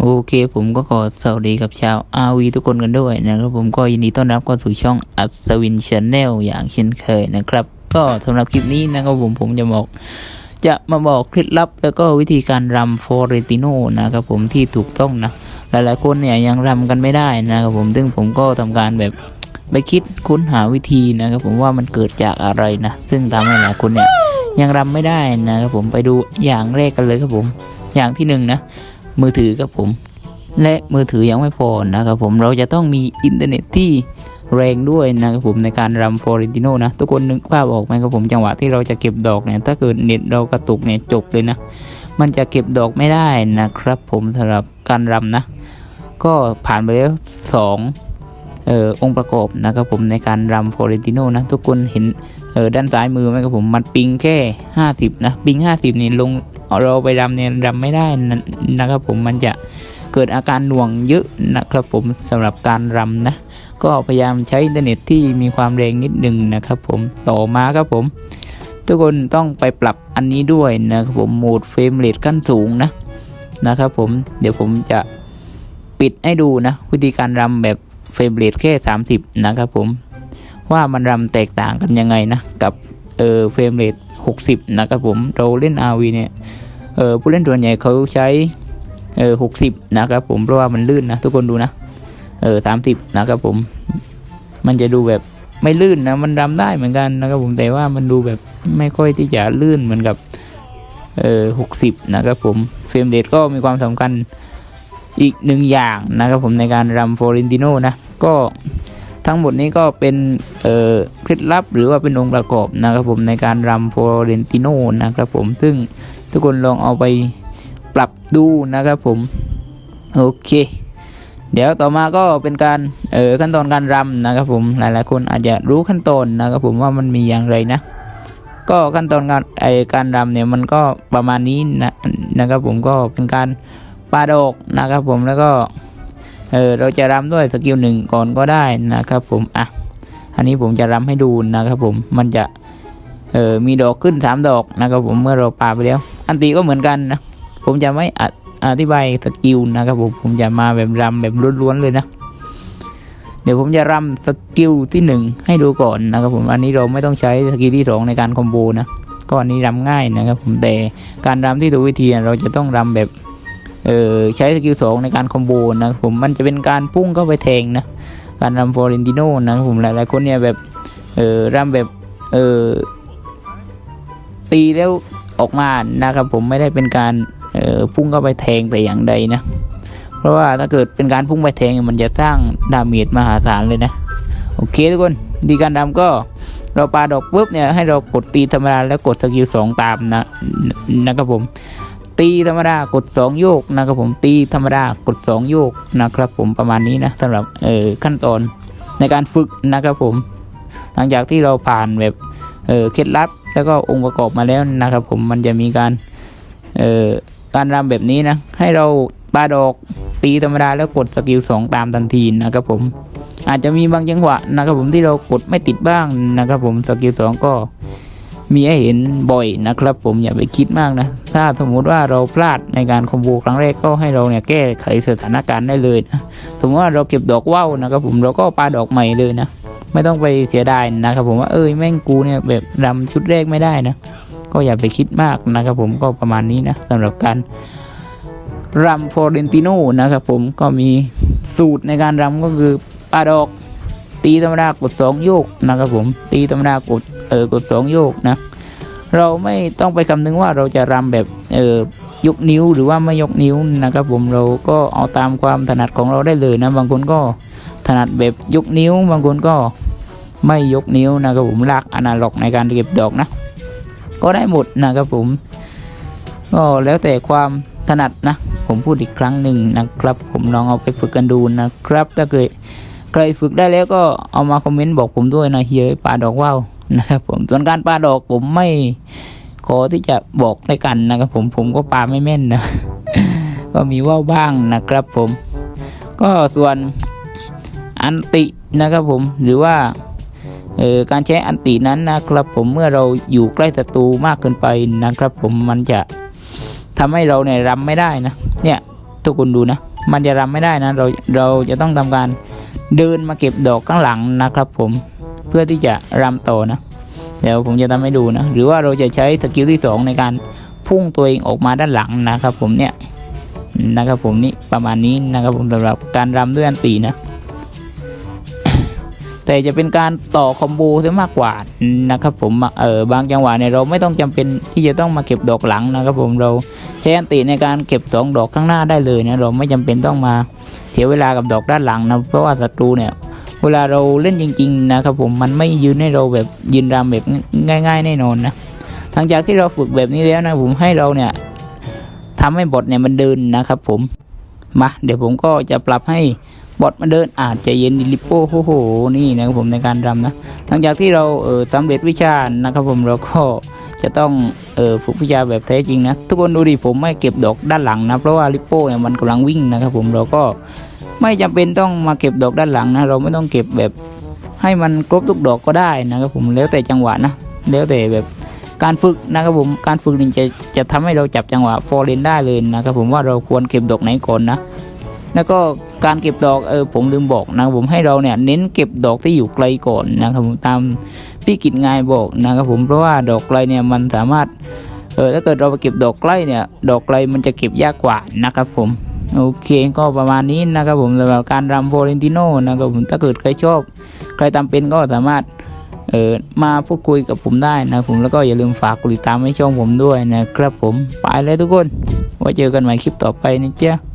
โอเคผมก็ขอสวัสดีกับชาวอาวีทุกคนกันด้วยนะครับผมก็ยินดีต้อนรับเข้าสู่ช่องอัศวินชาแนลอย่างเช่นเคยนะครับ ก็สำหรับคลิปนี้นะครับผมผมจะบอก จะมาบอกเคล็ดลับแล้วก็วิธีการรำฟอเรติโนนะครับผมที่ถูกต้องนะ หลายๆคนเนี่ยยังรำกันไม่ได้นะครับผมซึ่งผมก็ทำการแบบไปคิดค้นหาวิธีนะครับผมว่ามันเกิดจากอะไรนะ ซึ่งทำให้หลายคนเนี่ยยังรำไม่ได้นะครับผมไปดูอย่างแรกกันเลยครับผม อย่างที่หนึ่งนะ มือถือครับผม และมือถือยังไม่พอนะครับผมเราจะต้องมีอินเทอร์เน็ตที่แรงด้วยนะครับผมในการรำฟอเรนติโนนะ ทุกคนนึกภาพออกไหมครับผมจังหวะที่เราจะเก็บดอกเนี่ยถ้าเกิดเน็ตเรากระตุกเนี่ยจบเลยนะ มันจะเก็บดอกไม่ได้นะครับผมสำหรับการรำนะ ก็ผ่านไปแล้วสองเอ่อองค์ประกอบนะครับผมในการรำฟอเรนติโนนะ ทุกคนเห็นเออด้านซ้ายมือไหมครับผมมันปิงแค่ 50 นะ ปิง 50 นี่ลง เราไปรำเนี่ยรำไม่ได้นะนะครับผมมันจะเกิดอาการหน่วงเยอะนะครับผมสำหรับการรำนะ ก็พยายามใช้อินเทอร์เน็ตที่มีความแรงนิดหนึ่งนะครับผมต่อมาครับผม ทุกคนต้องไปปรับอันนี้ด้วยนะครับผมโหมดเฟรมเรทขั้นสูงนะนะครับผมเดี๋ยวผมจะปิดให้ดูนะ วิธีการรำแบบเฟรมเรทแค่ 30 นะครับผม ว่ามันรำแตกต่างกันยังไงนะ กับเออเฟรมเรท 60 นะครับผมเราเล่น RV เนี่ยเออผู้เล่นส่วนใหญ่เขาใช้เออ60นะครับผมเพราะว่ามันลื่นนะทุกคนดูนะเออ30นะครับผม มันจะดูแบบไม่ลื่นนะมันรำได้เหมือนกันนะครับผมแต่ว่ามันดูแบบไม่ค่อยที่จะลื่นเหมือนกับเออ60นะครับผมเฟรมเรทก็มีความสำคัญอีกหนึ่งอย่างนะครับผมในการรำฟอเรนติโนนะก็ ทั้งหมดนี้ก็เป็นเคล็ดลับหรือว่าเป็นองค์ประกอบนะครับผมในการรำโฟเรนติโนนะครับผมซึ่งทุกคนลองเอาไปปรับดูนะครับผมโอเค เดี๋ยวต่อมาก็เป็นการเออขั้นตอนการรำนะครับผมหลายๆคนอาจจะรู้ขั้นตอนนะครับผมว่ามันมีอย่างไรนะ ก็ขั้นตอนการไอการรำเนี่ยมันก็ประมาณนี้นะนะครับผมก็เป็นการปาดอกนะครับผมแล้วก็ เออเราจะรำด้วยสกิลหนึ่งก่อนก็ได้นะครับผมอะอันนี้ผมจะรำให้ดูนะครับผมมันจะเออมีดอกขึ้นสามดอกนะครับผมเมื่อเราปาไปแล้ว อันตีก็เหมือนกันนะผมจะไม่อธิบายสกิลนะครับผมผมจะมาแบบรำแบบล้วนๆเลยนะเดี๋ยวผมจะรำสกิลที่หนึ่งให้ดูก่อนนะครับผมอันนี้เราไม่ต้องใช้สกิลที่สองในการคอมโบนะก็อันนี้รำง่ายนะครับผมแต่การรำที่ถูกวิธีเราจะต้องรำแบบ เออใช้สกิลสองในการคอมโบนะผมมันจะเป็นการพุ่งเข้าไปแทงนะการรำฟอร์เรนติโนนะผมหลายๆคนเนี่ยแบบเออรำแบบเออตีแล้วออกมานะครับผมไม่ได้เป็นการเออพุ่งเข้าไปแทงแต่อย่างใดนะ เพราะว่าถ้าเกิดเป็นการพุ่งไปแทงมันจะสร้างดาเมจมหาศาลเลยนะโอเคทุกคนดีการดำก็เราปาดอกปุ๊บเนี่ยให้เรากดตีธรรมดาแล้วกดสกิลสองตามนะนะครับผม ตีธรรมดากดสองโยกนะครับผมตีธรรมดากดสองโยกนะครับผมประมาณนี้นะสำหรับเออขั้นตอนในการฝึกนะครับผม หลังจากที่เราผ่านแบบเออเคล็ดลับ แล้วก็องค์ประกอบมาแล้วนะครับ ผมมันจะมีการเออการรำแบบนี้นะให้เราปาดอกตีธรรมดาแล้วกดสกิลสองตามทันทีนะครับผมอาจจะมีบางจังหวะนะครับผมที่เรากดไม่ติดบ้างนะครับผมสกิลสองก็ มีให้เห็นบ่อยนะครับ ผมอย่าไปคิดมากนะ ถ้าสมมุติว่าเราพลาดในการคอมโบครั้งแรกก็ให้เราเนี่ยแก้ไขสถานการณ์ได้เลยนะสมมติว่าเราเก็บดอกว่าวนะครับ ผมเราก็ปาดอกใหม่เลยนะ ไม่ต้องไปเสียดายนะครับ ผมว่าเอ้ยแม่งกูเนี่ยแบบรำชุดแรกไม่ได้นะ ก็อย่าไปคิดมากนะครับ ผมก็ประมาณนี้นะสำหรับการรำฟอร์เรนติโนนะครับ ผมก็มีสูตรในการรำก็คือปาดอก ตีธรรมดากดสองโยกนะครับผมตีธรรมดากดเออกดสองโยกนะเราไม่ต้องไปคำนึงว่าเราจะรำแบบเออยกนิ้วหรือว่าไม่ยกนิ้วนะครับผมเราก็เอาตามความถนัดของเราได้เลยนะบางคนก็ถนัดแบบยกนิ้ว บางคนก็ไม่ยกนิ้วนะครับผมลากอนาล็อกในการเก็บดอกนะ ก็ได้หมดนะครับผมก็แล้วแต่ความถนัดนะ ผมพูดอีกครั้งหนึ่งนะครับ ผมลองเอาไปฝึกกันดูนะครับถ้าเกิด ครฝึกได้แล้วก็เอามาคอมเมนต์บอกผมด้วยนะเฮียปลาดอกว่าวนะครับ ผมส่วนการปลาดอกผมไม่ขอที่จะบอกในกันนะครับ ผมผมก็ปลาไม่แม่นนะ ก็มีว่าวบ้างนะครับ ผม ก็ส่วนอันตินะครับผมหรือว่าเอ่อการใช้อันตินั้นนะครับ ผมเมื่อเราอยู่ใกล้ศัตรูมากเกินไปนะครับ ผมมันจะทำให้เราเนี่ยรำไม่ได้นะ เนี่ยทุกคนดูนะ มันจะรำไม่ได้นะ เราเราจะต้องทำการ เดินมาเก็บดอกข้างหลังนะครับผมเพื่อที่จะรำต่อนะเดี๋ยวผมจะทำให้ดูนะ หรือว่าเราจะใช้สกิลที่สองในการพุ่งตัวเองออกมาด้านหลังนะครับผมเนี่ยนะครับผมนี่ประมาณนี้นะครับผมสำหรับการรำด้วยอันตีนะ แต่จะเป็นการต่อคอมโบซะมากกว่านะครับผมเออบางจังหวะเนี่ยเราไม่ต้องจำเป็นที่จะต้องมาเก็บดอกหลังนะครับผมเราใช้อันติในการเก็บสองดอกข้างหน้าได้เลยนะเราไม่จำเป็นต้องมาเสียเวลากับดอกด้านหลังนะเพราะว่าศัตรูเนี่ยเวลาเราเล่นจริง ๆ นะครับผมมันไม่ยืนให้เราแบบยืนรำแบบง่าย ๆ แน่นอนนะหลังจากที่เราฝึกแบบนี้แล้วนะผมให้เราเนี่ยทำให้บทเนี่ยมันเดินนะครับผมมาเดี๋ยวผมก็จะปรับให้ บทมันเดินอาจจะเย็นดิลิโป้โอ้โหนี่นะครับผมในการรำนะ หลังจากที่เราเออสำเร็จวิชานะครับผมเราก็จะต้องเออฝึกวิชาแบบแท้จริงนะ ทุกคนดูดิผมไม่เก็บดอกด้านหลังนะ เพราะว่าลิปโป้เนี่ยมันกำลังวิ่งนะครับผมเราก็ไม่จำเป็นต้องมาเก็บดอกด้านหลังนะ เราไม่ต้องเก็บแบบให้มันครบทุกดอกก็ได้นะครับผมแล้วแต่จังหวะนะ แล้วแต่แบบการฝึกนะครับผมการฝึกนี่จะจะทำให้เราจับจังหวะฟอร์เรนได้เลยนะครับผมว่าเราควรเก็บดอกไหนก่อนนะ แล้วก็การเก็บดอกเออผมลืมบอกนะครับผมให้เราเนี่ยเน้นเก็บดอกที่อยู่ไกลก่อนนะครับผมตามพี่กิจงายบอกนะครับผมเพราะว่าดอกไกลเนี่ยมันสามารถเออถ้าเกิดเราไปเก็บดอกใกล้เนี่ยดอกไกลมันจะเก็บยากกว่านะครับผมโอเคก็ประมาณนี้นะครับผมสำหรับการรำโฟเรนติโนนะครับผมถ้าเกิดใครชอบ ใครทำเป็นก็สามารถเออมาพูดคุยกับผมได้นะครับผมแล้วก็อย่าลืมฝากกดติดตามให้ช่องผมด้วยนะครับผมไปเลยทุกคนไว้เจอกันใหม่คลิปต่อไปนะจ๊ะ